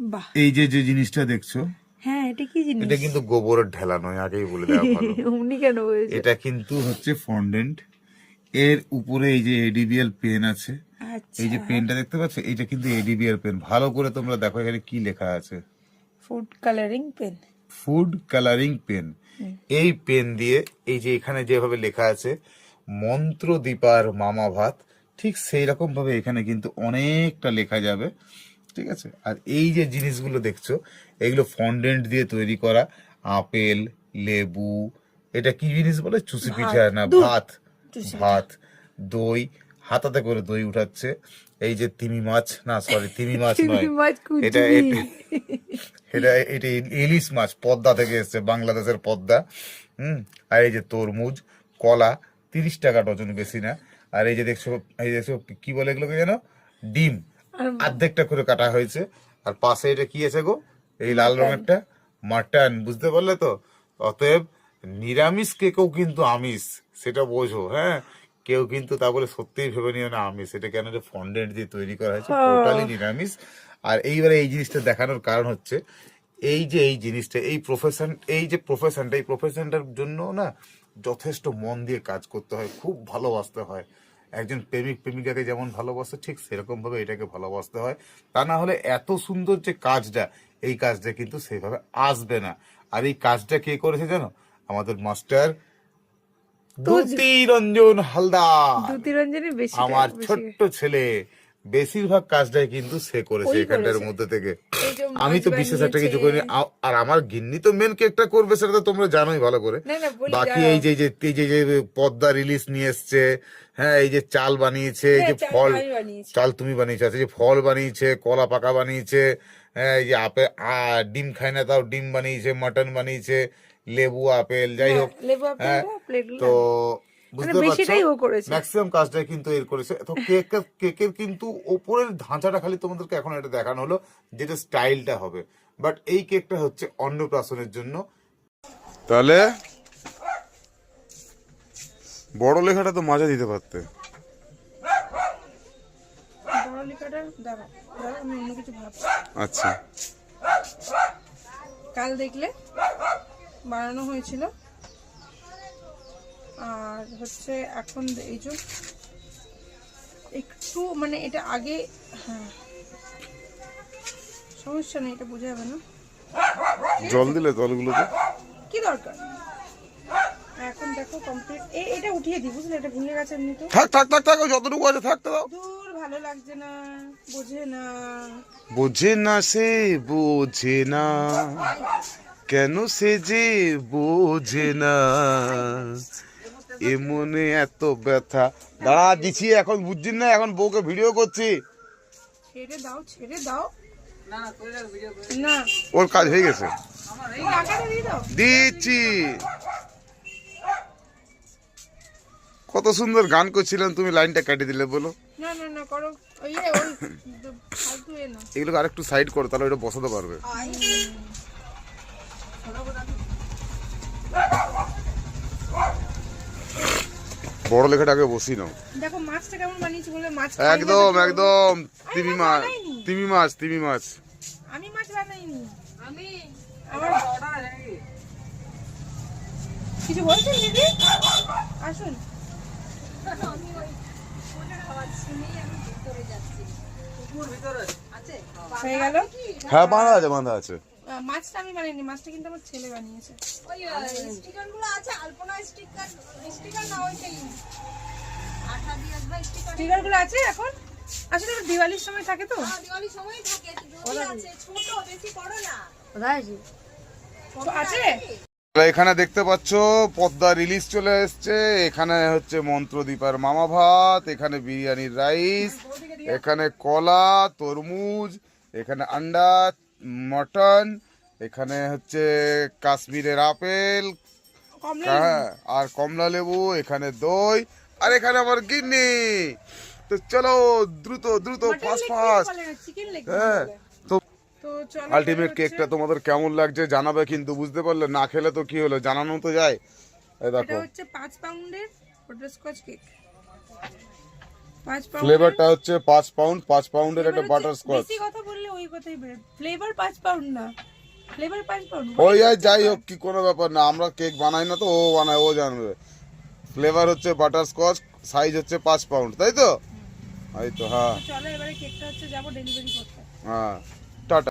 বাহ। এই যে যে জিনিসটা দেখছ হ্যাঁ এটা কি জিনিস? এটা কিন্তু গোবরের ঢেলা নয় আগেই বলে দেওয়া ভালো। উনি কেন বলছে এটা কিন্তু হচ্ছে ফন্ডেন্ট। এর উপরে এই যে এডিবিএল পেন আছে আচ্ছা এই যে পেনটা দেখতে পাচ্ছ এটা কিন্তু এডিবিএল পেন ভালো করে তোমরা দেখো এখানে কি লেখা আছে। Food colouring pen food colouring pen এই পেন দিয়ে এই যে এখানে যেভাবে লেখা আছে মন্ত্র দীপার মামা ভাত ঠিক সেই রকম ভাবে এখানে কিন্তু অনেকটা লেখা যাবে। ঠিক আছে? আর এই যে জিনিসগুলো দেখছ এগুলো ফন্ডেন্ট দিয়ে তৈরি করা আপেল লেবু এটা কি জিনিস বলে? চুষি পিঠা না ভাত? ভাত। দই। হাতাতে করে দই উঠাচ্ছে। এই যে তিমি মাছ না সরি তিমি মাছ নয়। এটা- এটা এটা ইলিশ মাছ পদ্মা থেকে এসছে বাংলাদেশের পদ্মা। হুম? আর এই যে তরমুজ কলা তিরিশ টাকা ডজন বেশি না। আর এই যে দেখছ এই দেখছ কি বলে এগুলোকে যেন? ডিম। অর্ধেকটা করে কাটা হয়েছে। আর পাশে এটা কি আছে গো? এই লাল রঙেরটা। মাটন বুঝতে পারলে তো? অতএব নিরামিষ কেকেও কিন্তু আমিষ সেটা বোঝো হ্যাঁ? কেউ কিন্তু তা বলে সত্যিই ভেবে নিও না আমিষ। এটা কেন ফন্ডেন্ট দিয়ে তৈরি করা হয়েছে? টোটালি নিরামিষ। আর এইবারে এই জিনিসটা দেখানোর কারণ হচ্ছে এই যে এই জিনিসটা এই প্রফেশন এই যে প্রফেশনটা এই প্রফেশনটার জন্য না যথেষ্ট মন দিয়ে কাজ করতে হয় খুব ভালোবাসতে হয়। একজন প্রেমিক প্রেমিকাকে যেমন ভালোবাসে ঠিক সেরকম ভাবে এটাকে ভালোবাসতে হয়। তা না হলে এত সুন্দর যে কাজটা এই কাজটা কিন্তু সেভাবে আসবে না। আর এই কাজটা কে করেছে জানো? আমাদের মাস্টার দুতিরঞ্জন হালদার। দুতিরঞ্জনই বেশি আমার ছোট্ট ছেলে। বেশিরভাগ কাজটাই কিন্তু সে করেছে এখানটার মধ্যে থেকে। আমি তো বিশেষ একটা কিছু। করিনি। আর আমার গিন্নি তো মেন কেকটা করবে সেটা তো তোমরা জানোই ভালো করে। বাকি এই যে যে- এই যে যে পদ্মা রিলিজ নিয়ে এসছে হ্যাঁ এই যে চাল বানিয়েছে এই যে হ্যাঁ, ফল চাল তুমি বানিয়েছো আচ্ছা, যে ফল বানিয়েছে কলা পাকা বানিয়েছে হ্যাঁ এই যে আপেল ডিম খায় না তাও ডিম বানিয়েছে মাটন বানিয়েছে লেবু আপেল যাই হোক হ্যাঁ, আপেলটা, হ্যাঁ, তো বুঝতে মানে বেশিটাই ও করেছে। ম্যাক্সিমাম কাজটাই কিন্তু এর করেছে। তো কেক কেকের কিন্তু ওপরের ধাঁচাটা খালি তোমাদেরকে এখন এটা দেখানো হলো যেটা স্টাইলটা হবে। বাট এই কেকটা হচ্ছে অন্নপ্রাশনের জন্য। তাহলে বড় লেখাটা তো মাজা দিতে পারতে। বড় লেখাটা দাঁড়া দাঁড়া আমি অন্য কিছু ভাবছি। আচ্ছা। কাল দেখলে বানানো হয়েছিল। আর হচ্ছে এখন এই যে একটু মানে এটা আগে হ্যাঁ। সমস্যা নেই এটা বোঝা যাবে না। জল দিলে জলগুলোতে কি দরকার? এখন দেখো কমপ্লিট এটা উঠিয়ে দিই বুঝলে? এটা ভেঙে গেছে এমনি তো। থাক থাক থাক থাক যতটুকু আছে থাকতে দাও দূর ভালো লাগছে না বোঝে না। বোঝে না সে বোঝে না। কেন সে যে বোঝে না? এ মনে এত ব্যথা। দাঁড়া দিছি এখন বুঝছেন না এখন বউকে ভিডিও করছি। ছেড়ে দাও ছেড়ে দাও। না ওর কাজ হয়ে গেছে। দিচ্ছি। কত সুন্দর গান করছিলাম তুমি লাইনটা কেটে দিলে বলো। না না না করো। ওই এ, ওই ফালতু এ না। এগুলোকে আরেকটু সাইড করো তাহলে ওটা বসাতে পারবে। বড় লেখাটা আগে বসি নাও। দেখো মাছটা কেমন বানিয়েছি বলে মাছ একদম একদম তিমি মাছ তিমি মাছ তিমি মাছ। আমি মাছ বানাইনি। আমি আমার কিছু বলছেন দিদি? আসুন। হয়ে। গেল? হ্যাঁ বাঁধা আছে বাঁধা আছে। মাছটা আমি বানাইনি মাছটা কিন্তু আমার ছেলে বানিয়েছে। ওই স্টিকারগুলো আছে আলপনা স্টিকার। স্টিকার না ওইটাই আঠা দিয়ে আসবে স্টিকার স্টিকারগুলো আছে এখন? আসলে দিওয়ালির সময় থাকে তো। দিওয়ালির থাকে আছে ছোট বেশি বড় না। আছে? এখানে দেখতে পাচ্ছ পদ্মা রিলিজ চলে এসছে। এখানে হচ্ছে মন্ত্র মন্ত্রদীপার মামা ভাত এখানে বিরিয়ানির রাইস এখানে কলা তরমুজ এখানে আন্ডা মটন এখানে হচ্ছে কাশ্মীরের আপেল হ্যাঁ আর কমলা লেবু এখানে দই আর এখানে আমার গিন্নি। তো চলো দ্রুত দ্রুত ফাস্ট ফাস্ট হ্যাঁ তো আলটিমেট কেকটা তোমাদের কেমন লাগছে জানাবে কিন্তু বুঝতে পারলে না খেলে তো কি হলো জানানো তো যায়। এই দেখো। হচ্ছে পাঁচ পাউন্ডের বাটারস্কচ কেক ফ্লেভারটা হচ্ছে পাঁচ পাউন্ড পাঁচ পাউন্ডের একটা বাটার স্কচ বেশি কথা বললে ওই কথাই ফ্লেভার পাঁচ পাউন্ড না। ফ্লেভার পাঁচ ওই যাই হোক কি কোনো ব্যাপার না আমরা কেক বানাই না তো ও বানায় ও জানবে। ফ্লেভার হচ্ছে বাটার স্কচ সাইজ হচ্ছে পাঁচ পাউন্ড তাই তো? এই তো হ্যাঁ। চলো এবারে কেকটা হচ্ছে যাব ডেলিভারি করতে। হ্যাঁ।